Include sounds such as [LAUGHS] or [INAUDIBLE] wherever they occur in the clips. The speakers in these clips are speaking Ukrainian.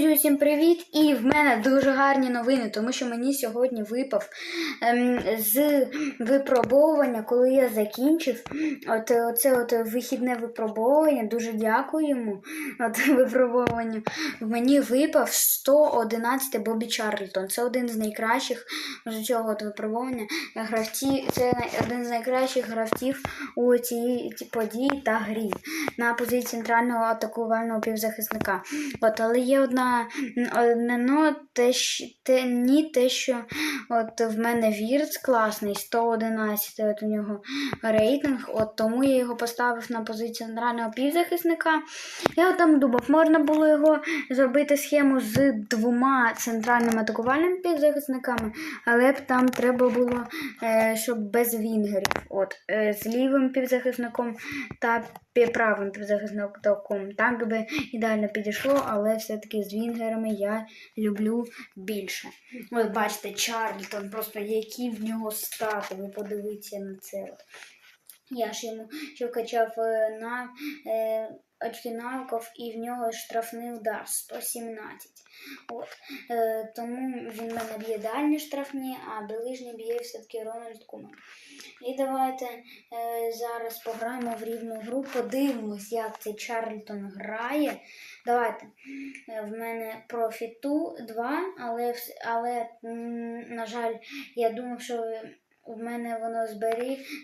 Друзі, усім привіт! І в мене дуже гарні новини, тому що мені сьогодні випав ем, з випробовування, коли я закінчив. От оце от вихідне випробовування. Дуже дякую йому. От [LAUGHS] випробовування. Мені випав 111 Бобі Чарльтон. Це один з найкращих цього от випробовування. Гравці, це один з найкращих гравців у цій події та грі на позиції центрального атакувального півзахисника. От, але є одна те, щ- те, ні, те, що от в мене Вірц класний, 111 от у нього рейтинг, от тому я його поставив на позицію центрального півзахисника. Я там думав, можна було його зробити схему з двома центральними атакувальними півзахисниками, але б там треба було, е, щоб без вінгерів. От, е, з лівим півзахисником та правим півзахисником. Так би ідеально підійшло, але все-таки з вінгерами я люблю більше. От бачите, Чарльтон, просто які в нього стати. Ви подивіться на це. Я ж йому ще вкачав е, на е, навиків, і в нього штрафний удар 117. От. Е, тому він мене б'є дальні штрафні, а ближні б'є все-таки Рональд Куман. І давайте е, зараз пограємо в рівну гру, подивимось, як цей Чарльтон грає. Давайте. Е, В мене профіту 2, але, але на жаль, я думав, що в мене воно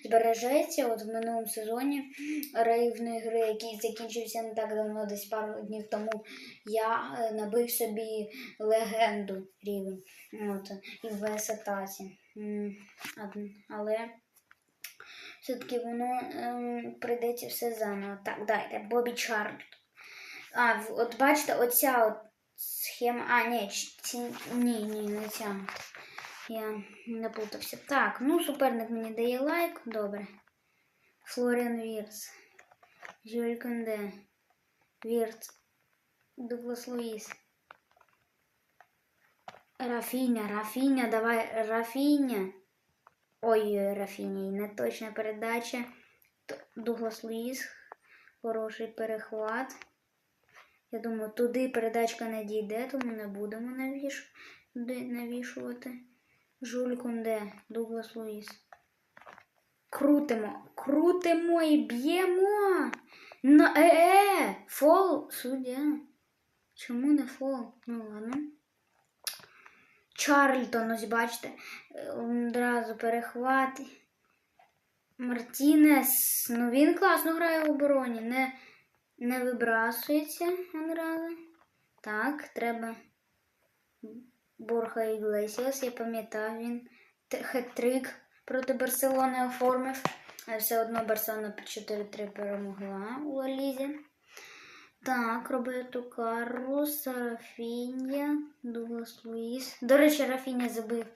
збережеться. От в минулому сезоні рейвної гри, який закінчився не так давно, десь пару днів тому, я е, набив собі легенду рівень. От, і в есетаці. Але все-таки воно ем, прийдеться все заново. Так, дайте, Бобі Чарльд. А, от бачите, оця от схема. А, ні, ні, ні, не ця. Я наплутався. Так, ну суперник мені дає лайк. Добре. Флоріан Вірц. Жюль Конде. Вірц. Дуглас Луїс. Рафіня, Рафіня, давай, Рафіня. Ой, Рафіня, і неточна передача. Дуглас Луїс. Хороший перехват. Я думаю, туди передачка не дійде, тому не будемо навіш... навішувати. Жуль Кунде, Дуглас Луїс. Крутимо, крутимо і б'ємо. На е, е, фол, суддя. Чому не фол? Ну ладно. Чарльтон, ось бачите, одразу перехват. Мартінес, ну він класно грає в обороні, не, не вибрасується одразу. Так, треба. Борха Іглесіас, я пам'ятаю, він хет-трик проти Барселони оформив. А все одно Барселона 4-3 перемогла у Лалізі. Так, Роберто Карлос, Рафіння, Дуглас Луїс. До речі, Рафіння забив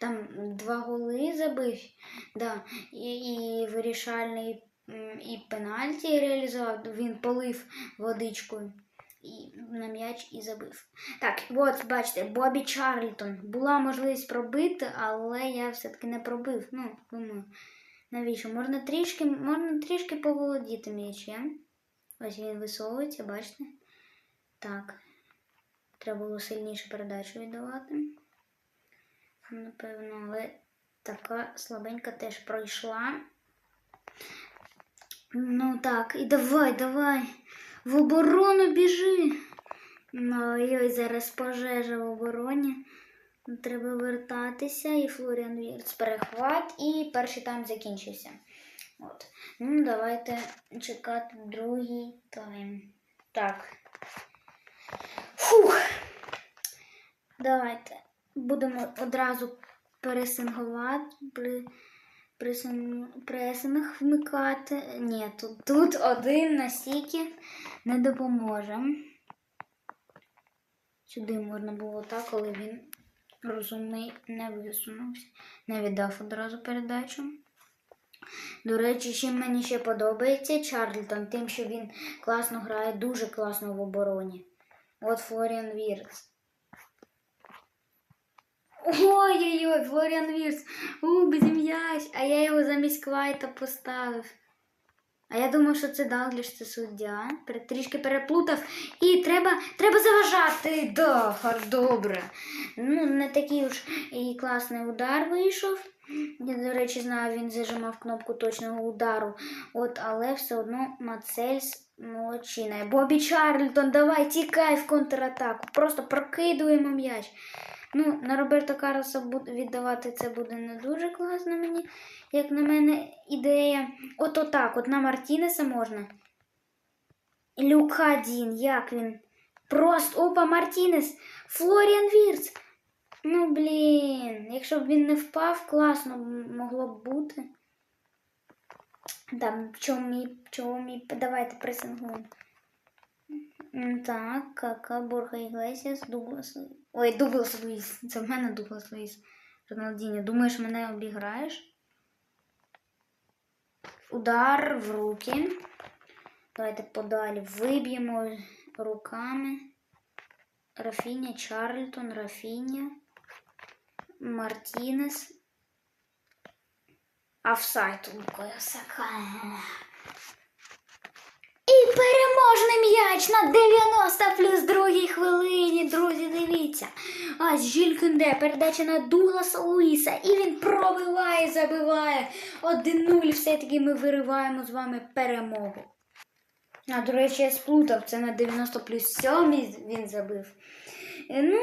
там два голи забив. Да. І, і вирішальний і пенальті реалізував. Він полив водичкою і на м'яч і забив. Так, от бачите, Бобі Чарльтон. Була можливість пробити, але я все-таки не пробив. Ну, думаю, навіщо? Можна трішки, можна трішки поволодіти м'ячем. Ось він висовується, бачите? Так. Треба було сильніше передачу віддавати. Напевно, але така слабенька теж пройшла. Ну так, і давай, давай. В оборону біжи. Ну, і зараз пожежа в обороні. Треба вертатися. І Флоріан Вірц перехват. І перший тайм закінчився. От. Ну, давайте чекати другий тайм. Так. Фух. Давайте. Будемо одразу пересингувати. При... Пресинг, вмикати. Ні, тут, тут один настільки не допоможе. Сюди можна було так, коли він розумний не висунувся, не віддав одразу передачу. До речі, чим мені ще подобається Чарльтон, тим, що він класно грає, дуже класно в обороні. От Флоріан Вірс. Ой-ой-ой, Флоріан Вірс. У, без. А я його замість Квайта поставив. А я думав, що це Далгліш, це суддя. Трішки переплутав. І треба, треба заважати. Да, гар- добре. Ну, не такий уж і класний удар вийшов. Я, до речі, знаю, він зажимав кнопку точного удару. От, але все одно Мацельс молодчина. Бобі Чарльтон, давай, тікай в контратаку. Просто прокидуємо м'яч. Ну, на Роберто Карлоса віддавати це буде не дуже класно мені, як на мене, ідея. От отак, от на Мартінеса можна. Люкадін, як він? Просто опа, Мартінес, Флоріан Вірц. Ну, блін, якщо б він не впав, класно могло б бути. Там, чого мій, чого мій, давайте пресингуємо. Так, Кака, Борха Іглесіас, Дуглас. Ой, Дуглас Луїс. Це в мене Дуглас Луїс. Роналдіньо. Думаєш, мене обіграєш? Удар в руки. Давайте подалі. Виб'ємо руками. Рафіня, Чарльтон, Рафіня, Мартінес. Офсайд Лукою Сака. На 90 плюс другій хвилині. Друзі, дивіться. Ось Жіль Кюнде, передача на Дугласа Луїса. І він пробиває, забиває. 1-0. Все-таки ми вириваємо з вами перемогу. А, до речі, я сплутав. Це на 90 плюс 7 він забив. Ну,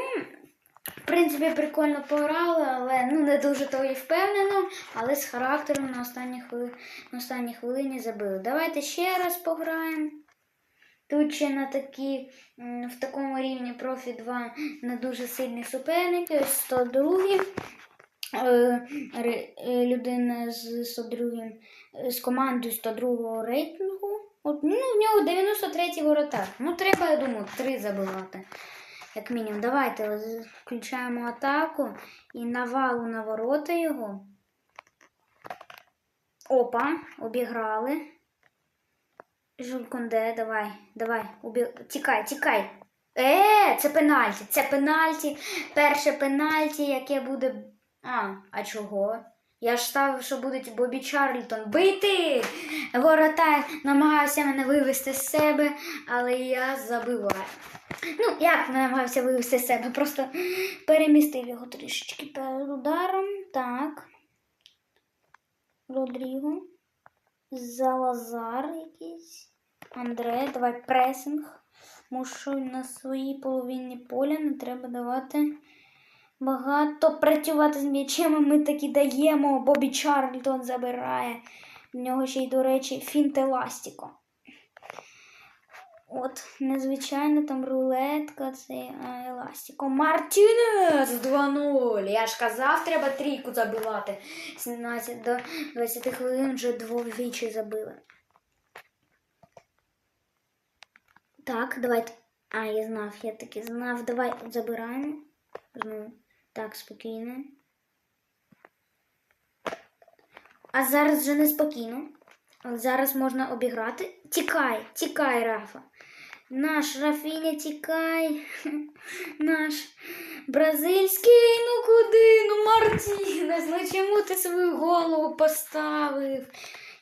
в принципі, прикольно пограли, але ну, не дуже то і впевнено, але з характером на останній, хвили... на останній хвилині забили. Давайте ще раз пограємо. Тут ще на такі, в такому рівні профі 2 не дуже сильні суперники. 102 е, е, людина з 102 е, з командою 102 рейтингу. От, ну, в нього 93 воротар. Ну, треба, я думаю, 3 забивати. Як мінімум. Давайте включаємо атаку і навалу на ворота його. Опа, обіграли. Жульконде, давай, давай, убі... тікай, тікай. Е, це пенальті, це пенальті. Перше пенальті, яке буде. А, а чого? Я ж ставив, що будуть Бобі Чарльтон бити. Ворота намагався мене вивести з себе, але я забиваю. Ну, як намагався вивести з себе, просто перемістив його трішечки перед ударом. Так. Родріго. Залазар якийсь. Андре, давай пресинг. Мушу на своїй половині поля не треба давати багато працювати з м'ячем. Ми таки даємо. Бобі Чарльтон забирає. В нього ще й, до речі, фінт еластіко. От, незвичайно там рулетка, це а, еластіко. Мартінес 2-0. Я ж казав, треба трійку забивати. 17 до 20 хвилин вже двовічі забили. Так, давайте. А, я знав, я таки знав. Давай забираємо. Знову. Так, спокійно. А зараз вже неспокійно. От Зараз можна обіграти. Тікай, тікай, Рафа. Наш Рафіня, тікай. [LAUGHS] Наш бразильський, ну куди? Ну Мартінес, ну чому ти свою голову поставив?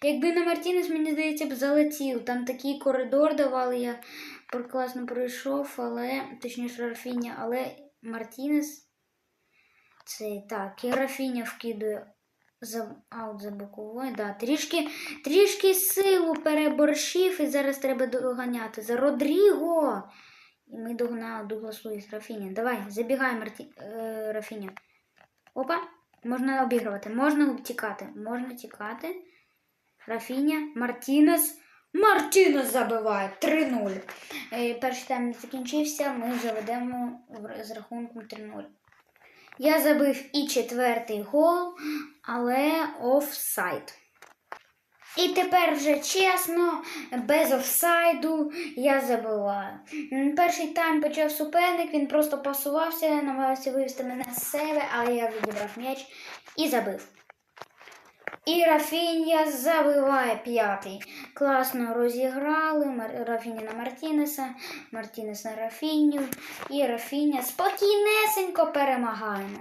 Якби на Мартінес, мені здається, б залетів. Там такий коридор давали, я класно пройшов, але точніше Рафіня, але Мартінес. Це так, і Рафіня вкидує за. Да, трішки, трішки силу переборщив і зараз треба доганяти. За Родріго. І ми догнали Дуглас Луїс Рафіня. Давай, забігай, Марті... е, Рафіня. Опа, можна обігрувати, можна тікати. Можна тікати. Рафіня, Мартінес. Мартінес забиває 3-0. Е, перший тайм закінчився, ми вже ведемо в- з рахунком 3-0. Я забив і четвертий гол, але офсайд. І тепер вже чесно, без офсайду я забиваю. Перший тайм почав суперник, він просто пасувався, намагався вивести мене з себе, але я відібрав м'яч і забив. І Рафінія забиває п'ятий. Класно розіграли. Мар- Рафіня на Мартінеса, Мартінес на Рафіню. І Рафіня спокійнесенько перемагаємо.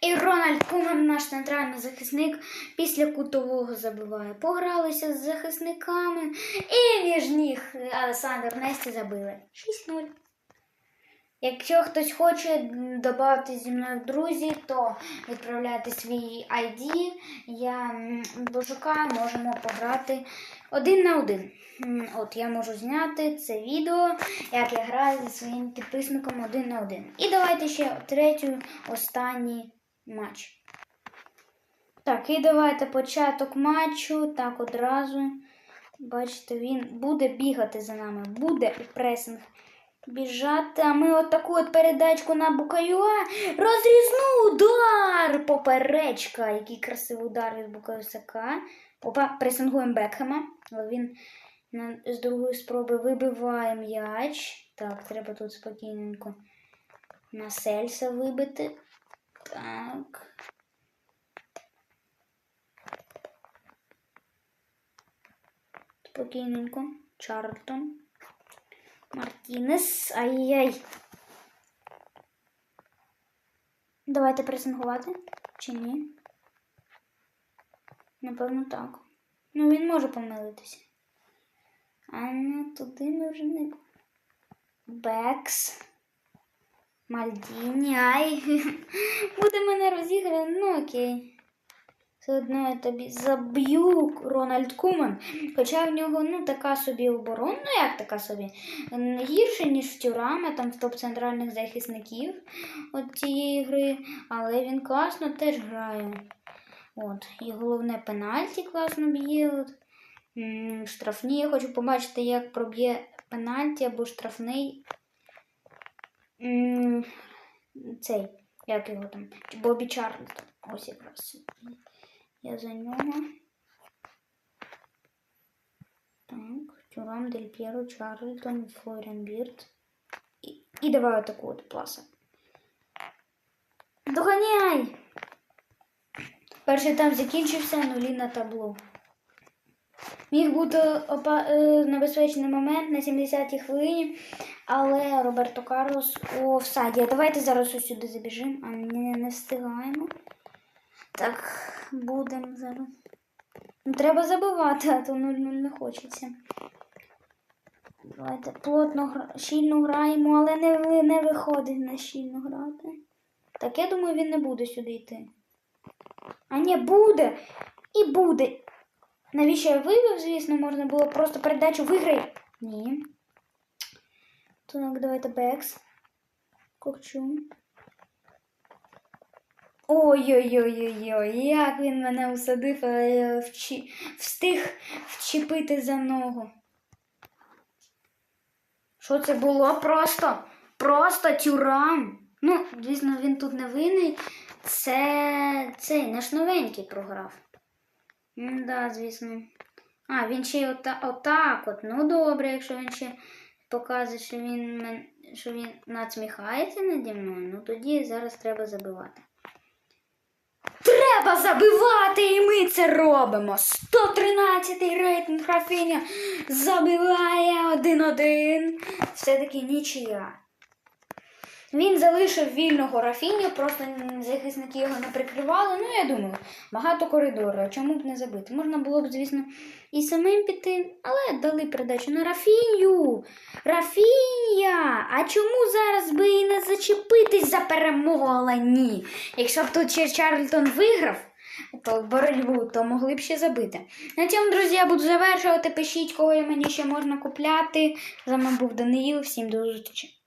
І Рональд Куман, наш центральний захисник, після кутового забиває. Погралися з захисниками, і між них Алесандр Несті забили. 6-0. Якщо хтось хоче додати зі мною друзі, то відправляйте свій ID. Я пошукаю, можемо пограти один на один. От я можу зняти це відео, як я граю зі своїм підписником один на один. І давайте ще третю, останній матч. Так, і давайте початок матчу. Так одразу. Бачите, він буде бігати за нами, буде пресинг біжати. А ми от таку от передачку на Букаюа. Розрізну удар! Поперечка. Який красивий удар від Букаюсака. Опа, пресингуємо Бекхема. Він з другої спроби вибиває м'яч. Так, треба тут спокійненько на Сельса вибити. Так. Спокійненько. Чарльтон. Мартінес. Ай-яй. Давайте пресингувати. Чи ні? Напевно, так. Ну, він може помилитися. А не туди ми вже не. Бекс. Мальдіні. Ай. [LAUGHS] Буде мене розіграти. Ну окей. Все одно я тобі заб'ю Рональд Куман. Хоча в нього ну, така собі оборона, ну як така собі, м, гірше, ніж в Тюрама, там в топ центральних захисників от цієї гри, але він класно теж грає. От. І головне пенальті класно б'є. От. Штрафні. Я хочу побачити, як проб'є пенальті або штрафний. Цей, як його там, Бобі Чарльтон. Ось якраз. Я за нього. Так, Тюрам, Дель П'єро, Чарльтон, Флоріан Бірд. І, і давай атаку от пласа. Доганяй! Перший там закінчився, нулі на табло. Міг бути опа- е, небезпечний момент на 70-й хвилині, але Роберто Карлос у офсайді. А Давайте зараз ось сюди забіжимо, а не, не встигаємо. Так, будемо зараз. Ну, Треба забивати, а то 0-0 не хочеться. Давайте плотно щільно граємо, але не, не виходить на щільно грати. Так, я думаю, він не буде сюди йти. А ні, буде! І буде. Навіщо я вивів, звісно, можна було просто передачу виграй. Ні. Так, давайте Бекс. Кокчун. Ой-ой-ой-ой-ой, як він мене усадив, а я вчи... встиг вчепити за ногу. Що це було? Просто, просто тюрам. Ну, звісно, він тут не винний. Це цей наш новенький програв. Ну, да, звісно. А, він ще й ота... отак от. Ну добре, якщо він ще показує, що він, що він надсміхається наді мною, ну тоді зараз треба забивати. Треба забивати, і ми це робимо. 113-й рейтинг Рафіня забиває 1-1. Все-таки нічия. Він залишив вільного Рафіню, просто захисники його не прикривали. Ну, я думаю, багато коридору. а Чому б не забити? Можна було б, звісно, і самим піти, але дали передачу на Рафіню. Рафіння! А чому зараз би і не зачепитись за перемогу, але ні? Якщо б тут ще Чарльтон виграв, то боротьбу, то могли б ще забити. На цьому, друзі, я буду завершувати. Пишіть, кого мені ще можна купляти. З вами був Даниїл. Всім до зустрічі.